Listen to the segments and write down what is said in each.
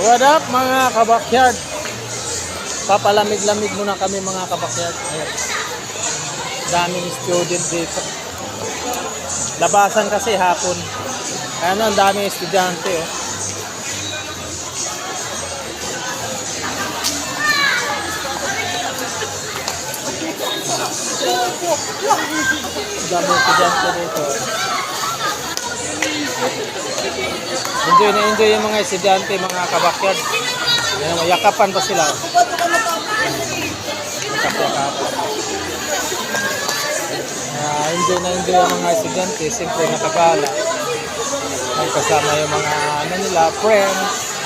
What up mga kabakyard? Papalamig-lamig muna kami mga kabakyard. Ayan. Daming student dito. Labasan kasi hapon. Ayan ang daming estudyante oh. Daming estudyante dito. Enjoy na enjoy yung mga estudyante, mga kabakyard. Yan, yakapan pa sila. Yakap-yakap. Ah, enjoy na enjoy ang mga estudyante. Siyempre nakagala. Ay kasama yung mga ano nila, friends.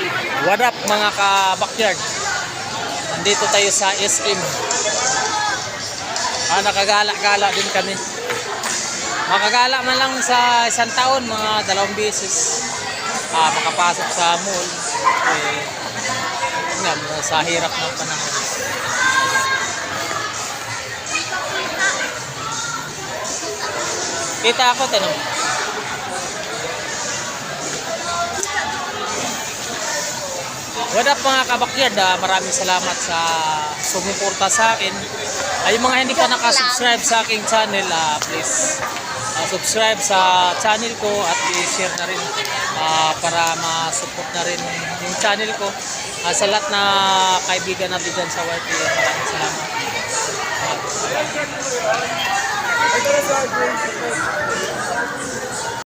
What up mga ka-backyard? Nandito tayo sa SM. Ah, nakagala-gala din kami. Makagala man lang sa isang taon, mga dalawang beses. Ah, makapasok sa mall. Eh, nga, sa hirap ng panahon. Kita ako, tanong. What up mga kabakyard, ah, maraming salamat sa sumuporta sa akin. Ay, yung mga hindi pa nakasubscribe sa aking channel, ah, please ah, subscribe sa channel ko at i-share na rin ah, para ma-support na rin yung channel ko. Ah, sa lahat na kaibigan natin dyan sa YT, maraming salamat.